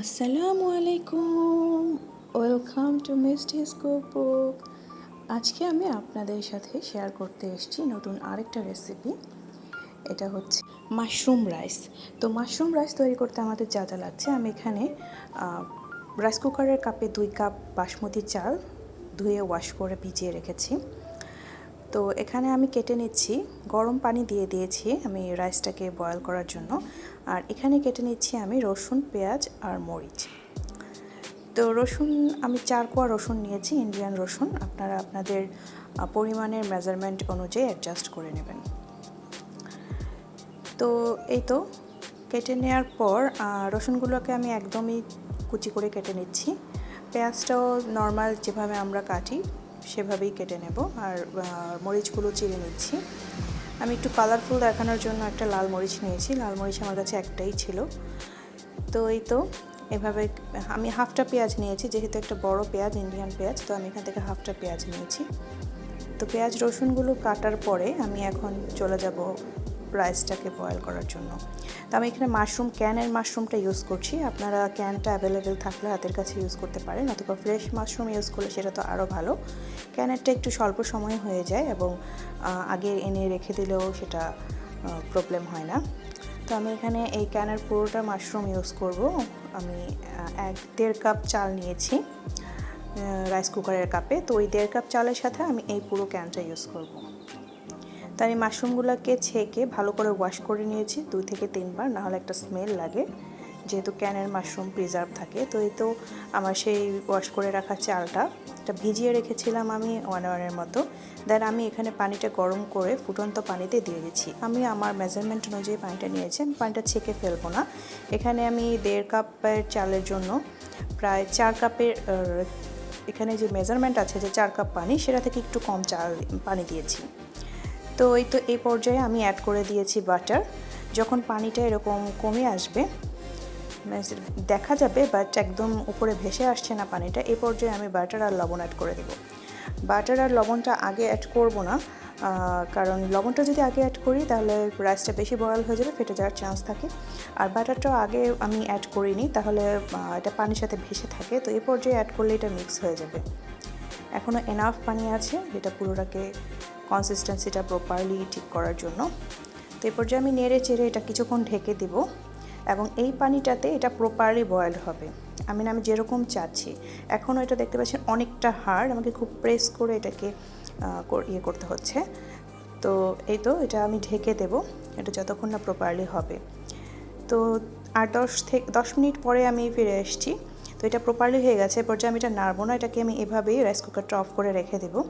আসসালামু আলাইকুম। Welcome to মিস্টিস cookbook আজকে আমি আপনাদের সাথে শেয়ার করতে এসেছি নতুন আরেকটা রেসিপি এটা হচ্ছে মাশরুম রাইস তো মাশরুম রাইস তৈরি করতে আমাদের যা যা লাগছে, আমি এখানে রাইস কুকারের কাপে দুই কাপ বাসমতি চাল ধুয়ে ওয়াশ করে ভিজিয়ে রেখেছি। তো এখানে আমি কেটে নিচ্ছি। গরম পানি দিয়ে দিয়েছি আমি রাইসটাকে বয়েল করার জন্য। আর এখানে কেটে নিচ্ছি আমি রসুন, পেঁয়াজ আর মরিচ। তো রসুন, আমি চার কোয়া রসুন নিয়েছি, ইন্ডিয়ান রসুন। আপনারা আপনাদের পরিমাণের মেজারমেন্ট অনুযায়ী অ্যাডজাস্ট করে নেবেন। তো এই তো, কেটে নেওয়ার পর রসুনগুলোকে আমি একদমই কুচি করে কেটে নিচ্ছি। পেঁয়াজটাও নর্মাল যেভাবে আমরা কাটি সেভাবেই কেটে নেব। আর মরিচগুলো চিড়ে নিচ্ছি। আমি একটু কালারফুল দেখানোর জন্য একটা লাল মরিচ নিয়েছি। লাল মরিচ আমার কাছে একটাই ছিল। তো এই তো, এভাবে আমি হাফটা পেঁয়াজ নিয়েছি, যেহেতু একটা বড় পেঁয়াজ ইন্ডিয়ান পেঁয়াজ, তো আমি এখান থেকে হাফটা পেঁয়াজ নিয়েছি। তো পেঁয়াজ রসুনগুলো কাটার পরে আমি এখন চলে যাব রাইসটাকে বয়েল করার জন্য। তো আমি এখানে মাশরুম ক্যানের মাশরুমটা ইউজ করছি। আপনারা ক্যানটা অ্যাভেলেবেল থাকলে হাতের কাছে ইউজ করতে পারেন, অথবা ফ্রেশ মাশরুম ইউজ করলে সেটা তো আরও ভালো। ক্যানেরটা একটু স্বল্প সময় হয়ে যায় এবং আগে এনে রেখে দিলেও সেটা প্রবলেম হয় না। তো আমি এখানে এই ক্যানের পুরোটা মাশরুম ইউজ করব। আমি এক দেড় কাপ চাল নিয়েছি রাইস কুকারের কাপে তো ওই দেড় কাপ চালের সাথে আমি এই পুরো ক্যানটা ইউজ করব। তো আমি মাশরুমগুলোকে ছেঁকে ভালো করে ওয়াশ করে নিয়েছি, দুই থেকে তিনবার, নাহলে একটা স্মেল লাগে। যেহেতু ক্যানের মাশরুম প্রিজার্ভ থাকে, তো এই তো আমার সেই ওয়াশ করে রাখা চালটা, এটা ভিজিয়ে রেখেছিলাম আমি ওয়ান আওয়ারের মতো। দেন আমি এখানে পানিটা গরম করে ফুটন্ত পানিতে দিয়ে দিচ্ছি। আমি আমার মেজারমেন্ট অনুযায়ী পানিটা নিয়েছি, আমি পানিটা ছেঁকে ফেলব না। এখানে আমি দেড় কাপের চালের জন্য প্রায় চার কাপের এখানে যে মেজারমেন্ট আছে যে চার কাপ পানি, সেটা থেকে একটু কম চাল, পানি দিয়েছি। তো এই তো এই পর্যায়ে আমি অ্যাড করে দিয়েছি বাটার যখন পানিটা এরকম কমে আসবে দেখা যাবে বাট একদম উপরে ভেসে আসছে না পানিটা, এই পর্যায়ে আমি বাটার আর লবণ অ্যাড করে দেব। বাটার আর লবণটা আগে অ্যাড করব না কারণ লবণটা যদি আগে অ্যাড করি, তাহলে রাইসটা বেশি বয়াল হয়ে যাবে, ফেটে যাওয়ার চান্স থাকে। আর বাটারটাও আগে আমি অ্যাড করিনি, তাহলে এটা পানির সাথে ভেসে থাকে, তো এই পর্যায়ে অ্যাড করলে এটা মিক্স হয়ে যাবে। এখনও এনাফ পানি আছে, যেটা পুরোটাকে কনসিস্টেন্সিটা প্রপারলি ঠিক করার জন্য। তো এই পর্যায়ে আমি নেড়ে চেড়ে এটা কিছুক্ষণ ঢেকে দেব এবং এই পানিটাতে এটা প্রপারলি বয়েল হবে। আমি না, আমি যেরকম চাচ্ছি। এখনও এটা দেখতে পাচ্ছেন অনেকটা হার্ড আমাকে খুব প্রেস করে এটাকে ইয়ে করতে হচ্ছে। তো এই তো এটা আমি ঢেকে দেব, এটা যতক্ষণ না প্রপারলি হবে। তো আর দশ থেকে, দশ মিনিট পরে আমি ফিরে এসেছি। তো এটা প্রপারলি হয়ে গেছে পর্যায়ে আমি এটা নাড়বো না, এটাকে আমি এভাবেই রাইস কুকারটা অফ করে রেখে দেবো।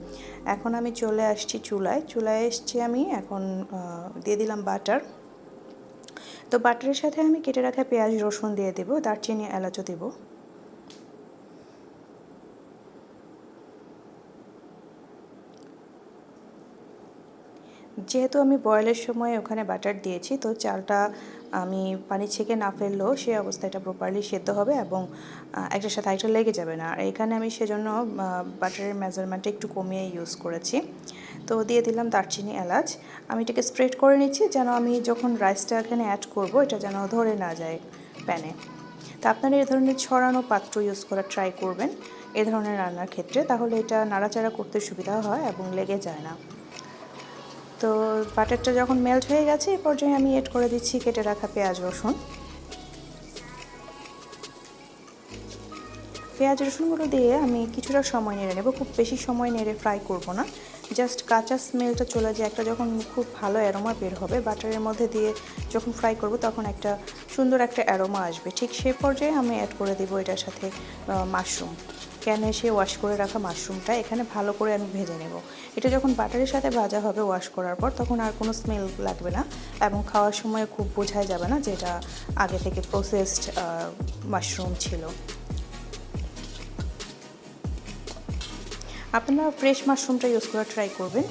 এখন আমি চলে আসছি চুলায় চুলায় এসছি আমি এখন দিয়ে দিলাম বাটার তো বাটারের সাথে আমি কেটে রাখা পেঁয়াজ, রসুন দিয়ে দেবো, দারচিনি, এলাচও দেবো। যেহেতু আমি বয়েলের সময় ওখানে বাটার দিয়েছি, তো চালটা আমি পানি ছেঁকে না ফেললেও সে অবস্থায় এটা প্রপারলি সেদ্ধ হবে এবং একটার সাথে আরেকটা লেগে যাবে না। আর এখানে আমি সেজন্য বাটারের মেজারমেন্টটা একটু কমিয়ে ইউজ করেছি। তো দিয়ে দিলাম দারচিনি, এলাচ। আমি এটাকে স্প্রেড করে নিচ্ছি যেন আমি যখন রাইসটা এখানে অ্যাড করব, এটা যেন ধরে না যায় প্যানে তা আপনারা এই ধরনের ছড়ানো পাত্র ইউজ করা ট্রাই করবেন, এ ধরনের রান্নার ক্ষেত্রে। তাহলে এটা নাড়াচাড়া করতে সুবিধা হয় এবং লেগে যায় না। তো বাটারটা যখন মেল্ট হয়ে গেছে এই পর্যায়ে আমি এড করে দিচ্ছি কেটে রাখা পেঁয়াজ, রসুন। পেঁয়াজ, রসুনগুলো দিয়ে আমি কিছুটা সময় নেড়ে নেব। খুব বেশি সময় নেড়ে ফ্রাই করব না। জাস্ট কাঁচা স্মেলটা চলে যায়, একটা যখন খুব ভালো অ্যারোমা বের হবে, বাটারের মধ্যে দিয়ে যখন ফ্রাই করব, তখন একটা সুন্দর একটা অ্যারোমা আসবে। ঠিক সেই পর্যায়ে আমি অ্যাড করে দেবো এটার সাথে মাশরুম ক্যানে এসে ওয়াশ করে রাখা মাশরুমটা এখানে ভালো করে আমি ভেজে নেব। এটা যখন বাটারের সাথে ভাজা হবে ওয়াশ করার পর তখন আর কোনো স্মেল লাগবে না এবং খাওয়ার সময় খুব বোঝাই যাবে না যেটা আগে থেকে প্রসেসড মাশরুম ছিল। আপনারা ফ্রেশ মাশরুমটা ইউজ করা ট্রাই করবেন।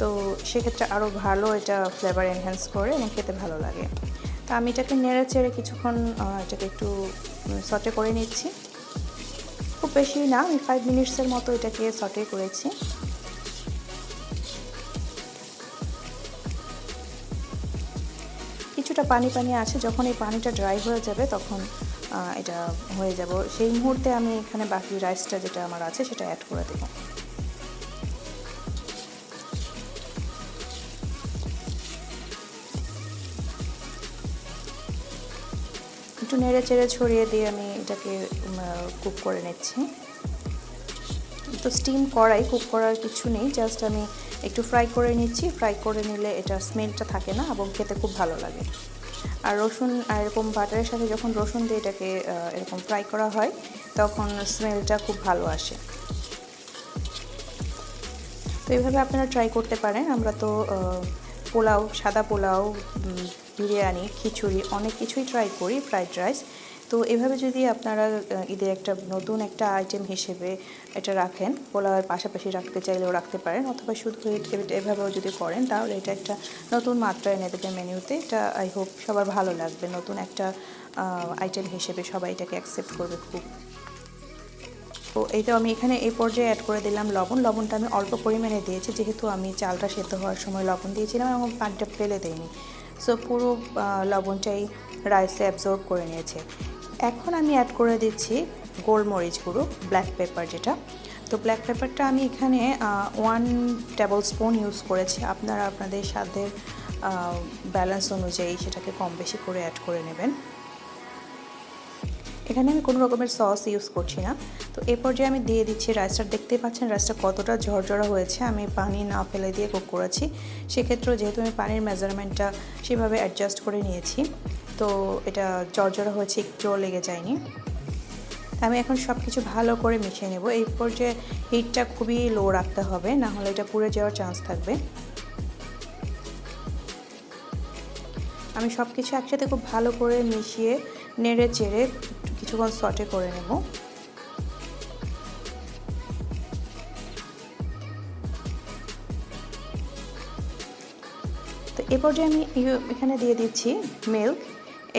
তো সেক্ষেত্রে আরও ভালো এটা ফ্লেভার এনহ্যান্স করে এবং খেতে ভালো লাগে। তো আমি এটাকে নেড়ে চেড়ে কিছুক্ষণ এটাকে একটু সটে করে নিচ্ছি। বেশি না, আমি ফাইভ মিনিটসের মতো এটাকে সটে করেছি। কিছুটা পানি পানি আছে, যখন এই পানিটা ড্রাই হয়ে যাবে তখন এটা হয়ে যাব। সেই মুহূর্তে আমি এখানে বাকি রাইসটা যেটা আমার আছে, সেটা অ্যাড করে দেবো। একটু নেড়ে চেড়ে ছড়িয়ে দিয়ে আমি এটাকে কুক করে নিচ্ছি। তো স্টিম করাই কুক করার কিছু নেই জাস্ট আমি একটু ফ্রাই করে নিচ্ছি। ফ্রাই করে নিলে এটা স্মেলটা থাকে না এবং খেতে খুব ভালো লাগে। আর রসুন এরকম বাটারের সাথে যখন রসুন দিয়ে এটাকে এরকম ফ্রাই করা হয়, তখন স্মেলটা খুব ভালো আসে। তো এইভাবে আপনারা ট্রাই করতে পারেন। আমরা তো পোলাও, সাদা পোলাও বিরিয়ানি, খিচুড়ি, অনেক কিছুই ট্রাই করি ফ্রাইড রাইস তো এভাবে যদি আপনারা ঈদে একটা নতুন একটা আইটেম হিসেবে এটা রাখেন, পোলাওয়ের পাশাপাশি রাখতে চাইলেও রাখতে পারেন, অথবা শুধু এভাবেও যদি করেন, তাহলে এটা একটা নতুন মাত্রা এনে দেবে মেনুতে। এটা আই হোপ সবার ভালো লাগবে, নতুন একটা আইটেম হিসেবে সবাই এটাকে অ্যাকসেপ্ট করবে খুব। তো এইটা আমি এখানে এই পর্যায়ে অ্যাড করে দিলাম লবণ। লবণটা আমি অল্প পরিমাণে দিয়েছি, যেহেতু আমি চালটা সেদ্ধ হওয়ার সময় লবণ দিয়েছিলাম এবং পানিটা ফেলে দিইনি। সো পুরো লবণটাই রাইসে অ্যাবজর্ব করে নিয়েছে। এখন আমি অ্যাড করে দিচ্ছি গোলমরিচ গুঁড়ো ব্ল্যাক পেপার যেটা। তো ব্ল্যাক পেপারটা আমি এখানে ওয়ান টেবিল স্পুন ইউজ করেছি। আপনারা আপনাদের স্বাদের ব্যালেন্স অনুযায়ী সেটাকে কম বেশি করে অ্যাড করে নেবেন। এখানে আমি কোনো রকমের সস ইউজ করছি না। তো এই পর্যায়ে আমি দিয়ে দিচ্ছি রাইসটা দেখতেই পাচ্ছেন রাইসটা কতটা ঝরঝরা হয়েছে। আমি পানি না ফেলে দিয়ে কুক করেছি। সেক্ষেত্রেও যেহেতু আমি পানির মেজারমেন্টটা সেভাবে অ্যাডজাস্ট করে নিয়েছি, তো এটা ঝরঝরা হয়েছে, একটুও লেগে যায়নি। আমি এখন সব কিছু ভালো করে মিশিয়ে নেব। এই পর্যায়ে হিটটা খুবই লো রাখতে হবে, না হলে এটা পুড়ে যাওয়ার চান্স থাকবে। আমি সব কিছু একসাথে খুব ভালো করে মিশিয়ে নেড়ে চেড়ে কিছুক্ষণ সটে করে নেব। তো এ পর্যায়ে আমি এখানে দিয়ে দিচ্ছি মিল্ক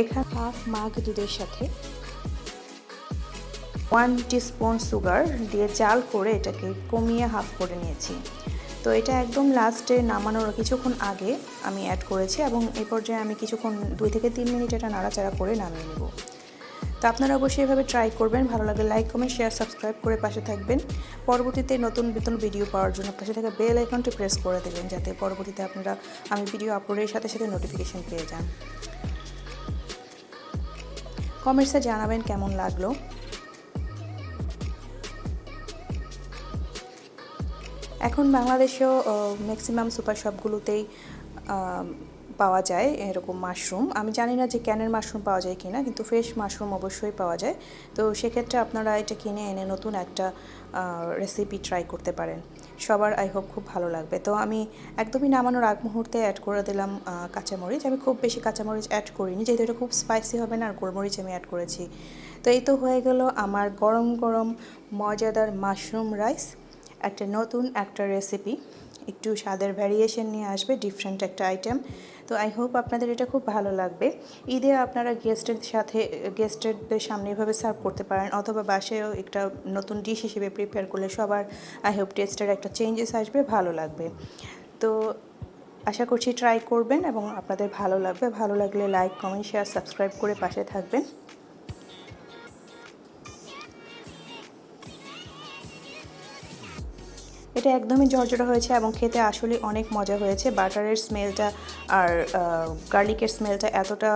এখানে হাফ মাগ দুধের সাথে। ওয়ান টিস্পুন সুগার দিয়ে জাল করে এটাকে কমিয়ে হাফ করে নিয়েছি। তো এটা একদম লাস্টে নামানোর কিছুক্ষণ আগে আমি অ্যাড করেছি এবং এই পর্যায়ে আমি কিছুক্ষণ দুই থেকে তিন মিনিট এটা নাড়াচাড়া করে নামিয়ে নেব। তো আপনারা অবশ্যই এভাবে ট্রাই করবেন। ভালো লাগলে লাইক কমেন্ট শেয়ার সাবস্ক্রাইব করে পাশে থাকবেন। পরবর্তীতে নতুন নতুন ভিডিও পাওয়ার জন্য পাশে থাকা বেল আইকনটি প্রেস করে দেবেন, যাতে পরবর্তীতে আপনারা আমি ভিডিও আপলোডের সাথে সাথে নোটিফিকেশন পেয়ে যান। কমেন্টসে জানাবেন কেমন লাগল। এখন বাংলাদেশেও ম্যাক্সিমাম সুপার শপগুলোতেই পাওয়া যায় এরকম মাশরুম আমি জানি না যে ক্যানের মাশরুম পাওয়া যায় কিনা, কিন্তু ফ্রেশ মাশরুম অবশ্যই পাওয়া যায়। তো সেক্ষেত্রে আপনারা এটা কিনে এনে নতুন একটা রেসিপি ট্রাই করতে পারেন। সবার আই হোপ খুব ভালো লাগবে। তো আমি একদমই নামানোর আগ মুহূর্তে অ্যাড করে দিলাম কাঁচামরিচ। আমি খুব বেশি কাঁচামরিচ অ্যাড করিনি, যেহেতু এটা খুব স্পাইসি হবে না, আর গোলমরিচ আমি অ্যাড করেছি। তো এই তো হয়ে গেল আমার গরম গরম, মজাদার মাশরুম রাইস একটা নতুন একটা রেসিপি একটু স্বাদের ভ্যারিয়েশন নিয়ে আসবে ডিফারেন্ট একটা আইটেম তো আই হোপ আপনাদের এটা খুব ভালো লাগবে। ঈদে আপনারা গেস্টের সাথে গেস্টেরদের সামনে এভাবে সার্ভ করতে পারেন অথবা বাসায়ও একটা নতুন ডিশ হিসেবে প্রিপেয়ার করলে সবার আই হোপ টেস্টের একটা চেঞ্জেস আসবে, ভালো লাগবে। তো আশা করছি ট্রাই করবেন এবং আপনাদের ভালো লাগবে। ভালো লাগলে লাইক কমেন্ট শেয়ার সাবস্ক্রাইব করে পাশে থাকবেন। এটা একদমই জর্জরা হয়েছে এবং খেতে আসলে অনেক মজা হয়েছে। বাটারের স্মেলটা আর গার্লিকের স্মেলটা এতটা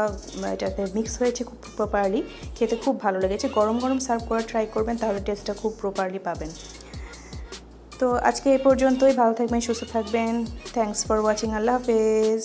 এটাতে মিক্স হয়েছে খুব প্রপারলি খেতে খুব ভালো লেগেছে। গরম গরম সার্ভ করা ট্রাই করবেন, তাহলে টেস্টটা খুব প্রপারলি পাবেন। তো আজকে এই পর্যন্তই। ভালো থাকবেন, সুস্থ থাকবেন। থ্যাংকস ফর ওয়াচিং আল্লাহ হাফেজ।